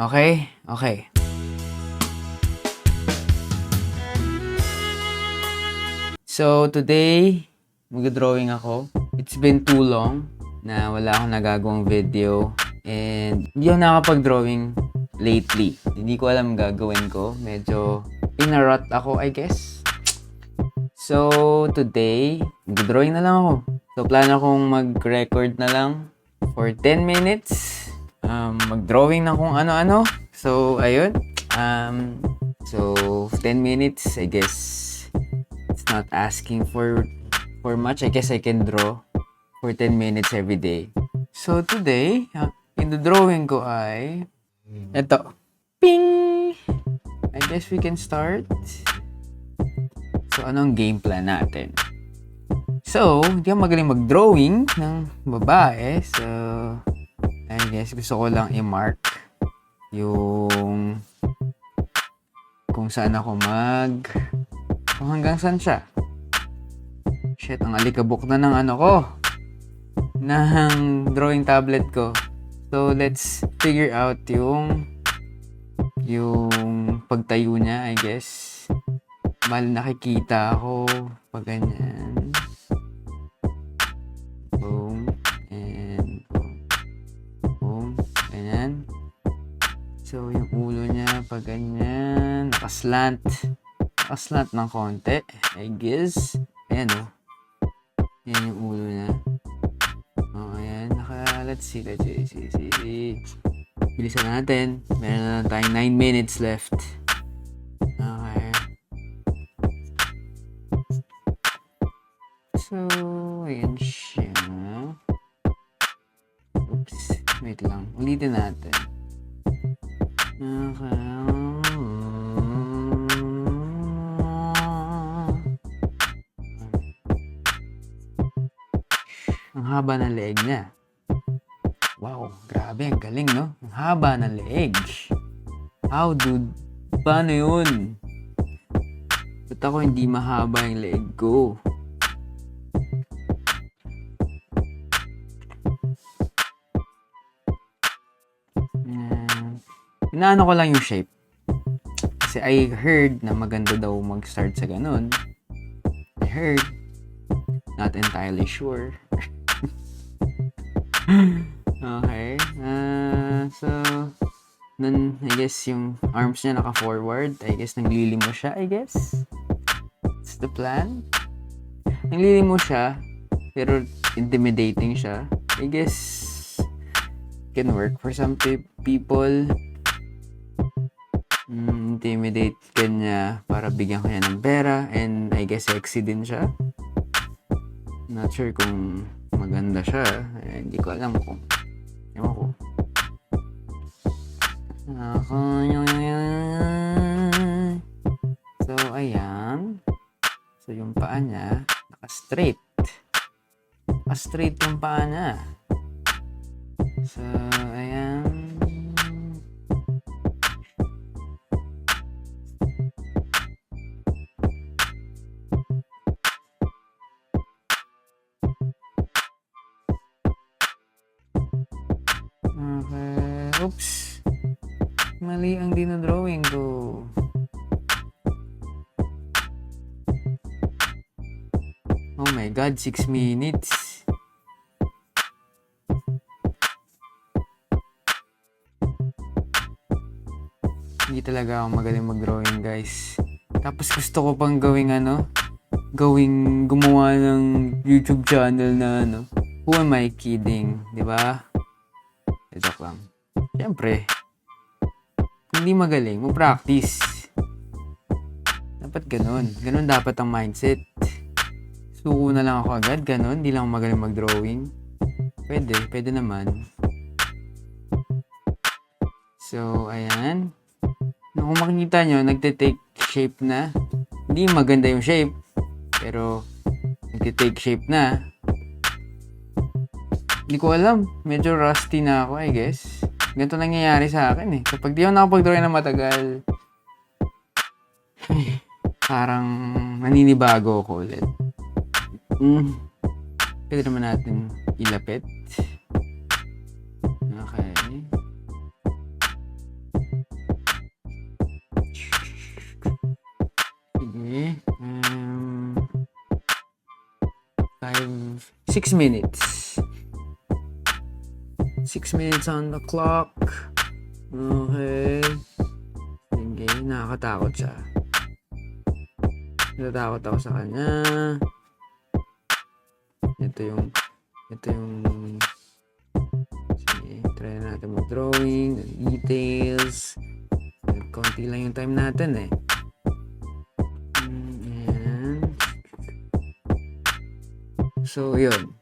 Okay? Okay. So, today, mag-drawing ako. It's been too long na wala akong nagagawang video. And hindi ako nakapag-drawing lately. Hindi ko alam gagawin ko. Medyo in a rut ako, I guess. So, today, mag-drawing na lang ako. So, plano kong mag-record na lang for 10 minutes. Um, mag-drawing na kung ano-ano. So, ayun. Um, so, 10 minutes, I guess, it's not asking for for much. I guess I can draw for 10 minutes every day. So, today, in the drawing ko ay, eto, ping! I guess we can start. So, anong game plan natin? So, hindi ako magaling mag-drawing ng babae. So, I guess gusto ko lang i-mark yung kung saan ako mag kung hanggang saan siya. Shit, ang alikabok na ng ano ko ng drawing tablet ko. So, let's figure out yung yung pagtayo niya, I guess. Mal nakikita ako pag ganyan. Ganyan. Nakaslant. Nakaslant ng konti. I guess. Ayan o. Oh. Ayan yung ulo niya. Oh, ayan. Naka, let's see, let's see, see, see. Bilisan natin. Meron na lang tayong 9 minutes left. Okay. So, ayan siya. Oops. Wait lang. Ulitin natin. Okay. Haba ng leeg niya. Wow, grabe. Ang galing, no? Ang haba ng leeg. How, dude? Paano yun? Ba't ako hindi mahaba yung leeg ko? Yan. Inaano ko lang yung shape. Kasi I heard na maganda daw mag-start sa ganun. I heard. Not entirely sure. okay. Uh, so, nun, I guess yung arms niya naka-forward. I guess naglilimo siya, I guess. That's the plan. Naglilimo siya, pero intimidating siya. I guess can work for some pe- people. Mm, intimidate ka niya para bigyan ko niya ng pera and I guess sexy din siya. Not sure kung maganda siya. Eh, hindi ko alam kung ewan ko. Ako, So, ayan. So, yung paa niya, naka-straight. Naka-straight yung paa niya. So, Okay. Oops. Mali ang dinodrawing ko. Oh my god, 6 minutes. Hindi talaga ako magaling mag-drawing, guys. Tapos gusto ko pang gawing ano, gawing gumawa ng YouTube channel na ano. Who am I kidding? Di ba? Joke lang. Siyempre, hindi magaling, mo practice. Dapat ganun. Ganun dapat ang mindset. Suko na lang ako agad, ganun. Hindi lang magaling mag-drawing. Pwede, pwede naman. So, ayan. Kung makikita nyo, nagte-take shape na. Hindi maganda yung shape. Pero, nagte-take shape na. Hindi ko alam. Medyo rusty na ako, I guess. Ganito nangyayari sa akin eh. Kapag di ako nakapag-drawing na matagal, ay, parang naninibago ako ulit. Mm. Pwede naman natin ilapit. Okay. Sige. Um, five, six minutes. Six minutes on the clock. Okay. Sige, nakakatakot siya. Natatakot ako sa kanya. Ito yung, ito yung, sige, try natin mag-drawing, details. Konti lang yung time natin eh. Mm. So, yun.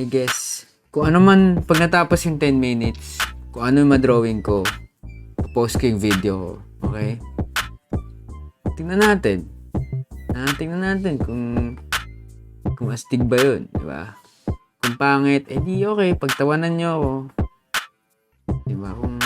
I guess, kung ano man, pag natapos yung 10 minutes, kung ano yung ma-drawing ko, post ko yung video ko. Okay? Tingnan natin. Ah, tingnan natin kung kung astig ba yun, di ba? Kung pangit, eh di okay, pagtawanan nyo ako. Di ba? Kung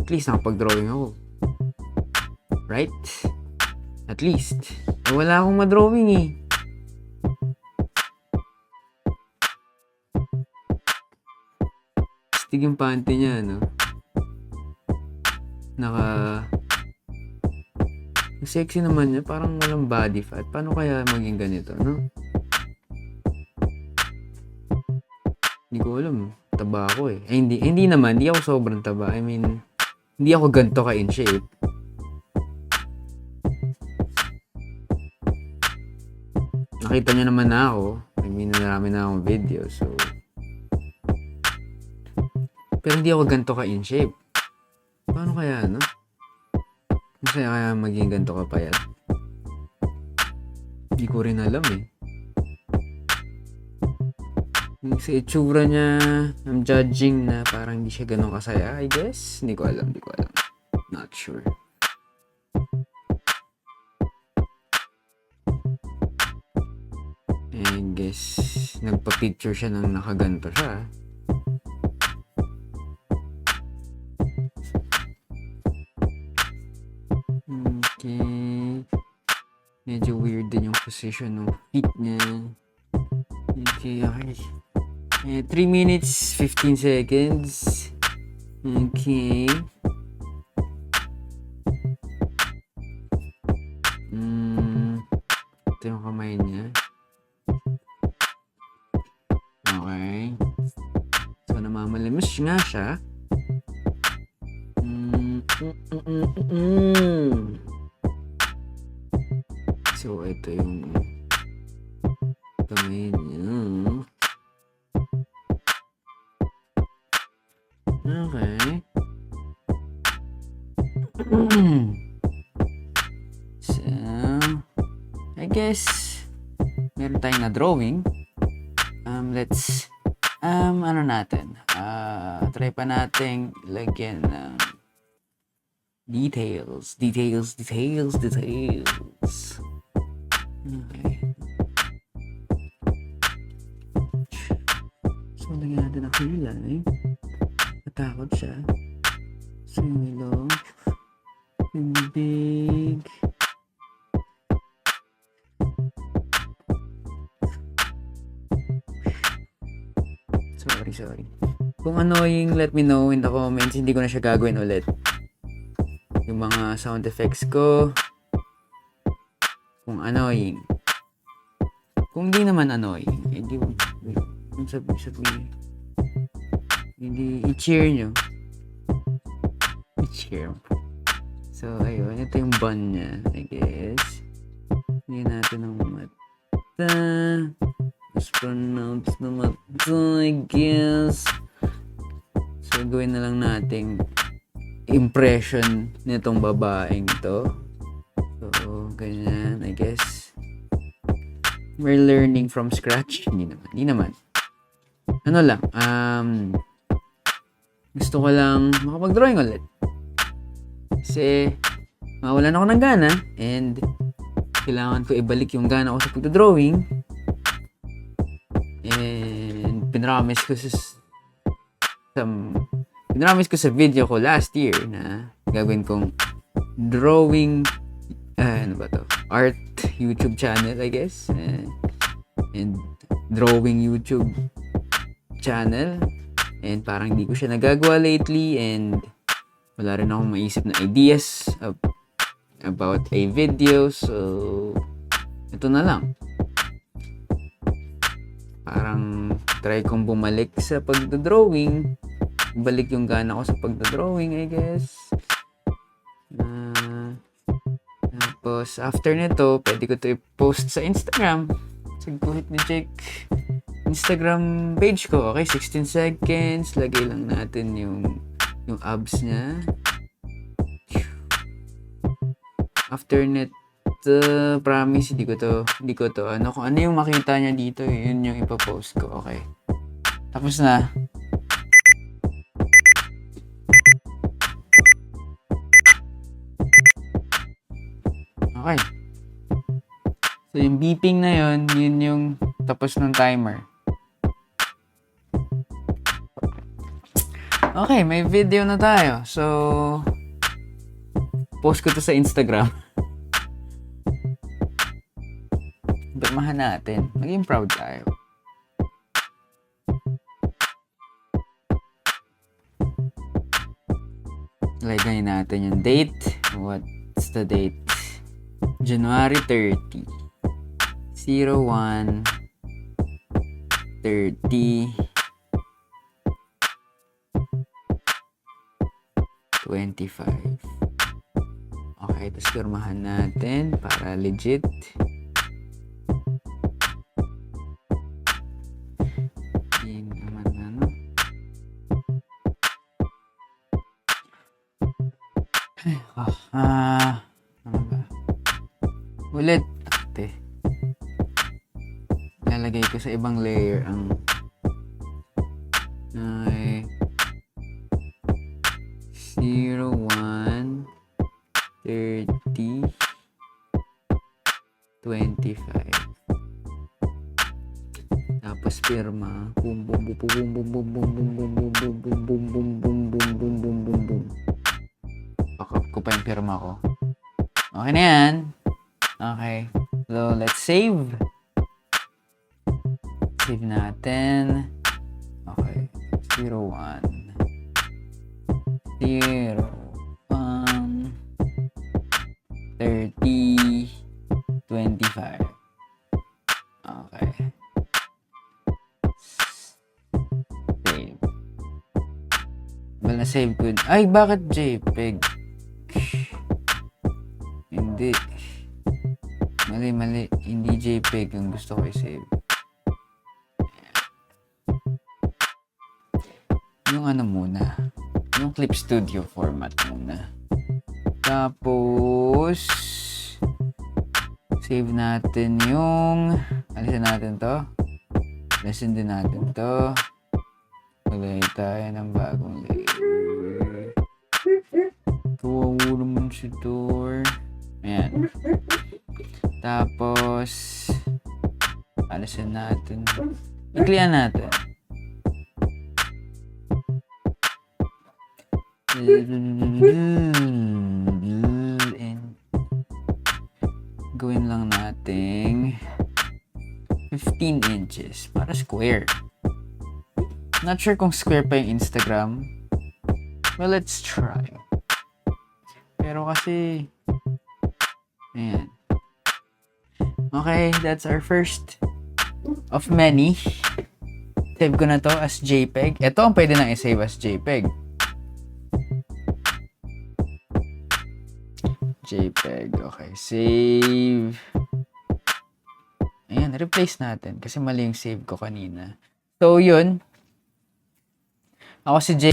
at least nakapag-drawing ako. Right? At least. Eh, wala akong ma-drawing eh. Astig yung panty niya, no? Naka... Sexy naman niya, parang walang body fat. Paano kaya maging ganito, no? Hindi ko alam. Taba ako eh. eh hindi, hindi naman. Hindi ako sobrang taba. I mean, hindi ako ganito ka in shape. Nakita niyo naman na ako. I mean, marami na akong video. So, pero hindi ako ganito ka in shape. Paano kaya, no? Masaya kaya maging ganito ka payat? Hindi ko rin alam eh. Yung Sa itsura niya, I'm judging na parang hindi siya ganun kasaya, I guess. Hindi ko alam, hindi ko alam. Not sure. I guess, nagpa-picture siya ng nakaganto siya. Position ng feet niya. Okay, okay. Eh, 3 minutes, 15 seconds. Okay. Mm, ito yung kamay niya. Okay. So, namamalimus nga siya. Mm, mm, mm, mm, mm. So, ito yung kamay niya. Okay. so, I guess, meron tayong na drawing. Um, let's, um, ano natin? Ah, try pa nating lagyan ng details, details, details, details. Okay. So, lagyan natin ang kilay. Natakot siya. Sumilo. Big. Sorry, sorry. Kung annoying, let me know in the comments. Hindi ko na siya gagawin ulit. Yung mga sound effects ko. Kung annoying. Kung hindi naman annoying, hindi yung sabi sabi hindi i-cheer nyo. I-cheer. So, ayun. Ito yung bun niya, I guess. Hindi natin ang mata. Mas pronounce na mata, I guess. So, gawin na lang nating impression nitong babaeng to. Ganyan, I guess. We're learning from scratch. Hindi naman. Hindi naman. Ano lang, um, gusto ko lang makapag-drawing ulit. Kasi, mawalan ako ng gana and kailangan ko ibalik yung gana ko sa pagdodrawing. And pinramis ko sa sa pinramis ko sa video ko last year na gagawin kong drawing ah, ano ba to? Art YouTube channel, I guess. Eh, and drawing YouTube channel. And parang hindi ko siya nagagawa lately and wala rin akong maisip na ideas of about a video. So, ito na lang. Parang try kong bumalik sa pagdodrawing. Balik yung gana ko sa pagdodrawing, I guess. Na tapos, after nito, pwede ko to i-post sa Instagram. Sa Guhit ni Jake. Instagram page ko. Okay, 16 seconds. Lagay lang natin yung yung abs niya. After net, uh, promise, hindi ko to, hindi ko to, ano, kung ano yung makita niya dito, yun yung ipopost ko. Okay. Tapos na. Okay. So, yung beeping na yun, yun yung tapos ng timer. Okay, may video na tayo. So, post ko to sa Instagram. Pirmahan natin. Maging proud tayo. Lagay natin yung date. What's the date? January 30. 01 30 25 Okay, tapos pirmahan natin para legit. Yun naman ano. Ah, ba? Ulit. Ate. Lalagay ko sa ibang layer ang ay 0, 1, 30, 25. Tapos pirma. Boom, boom, boom, boom, boom, boom, boom, boom, boom, boom, boom, boom, boom, boom, boom, boom, boom, boom, boom, boom. Pakap ko pa yung pirma ko. Okay na yan. Okay. So, let's save. Save natin. Okay. 0, 1. 0, 1, 30, 25. Okay. Save. Well, na-save ko. Ay, bakit JPEG? Hindi. Mali, mali. Hindi JPEG ang gusto ko i-save. Yung ano muna. Yung Clip Studio format muna. Tapos, save natin yung, alisin natin to. Alisin din natin to. Maglagay tayo ng bagong layer. Kawawa naman si Dor. Ayan. Tapos, alisin natin. I-clear natin. And gawin lang nating 15 inches para square. Not sure kung square pa yung Instagram. Well, let's try. Pero kasi, ayan. Okay, that's our first of many. Save ko na to as JPEG. Ito ang pwede nang i-save as JPEG. JPEG. Okay, save. Ayan, replace natin kasi mali yung save ko kanina. So, yun. Ako si J.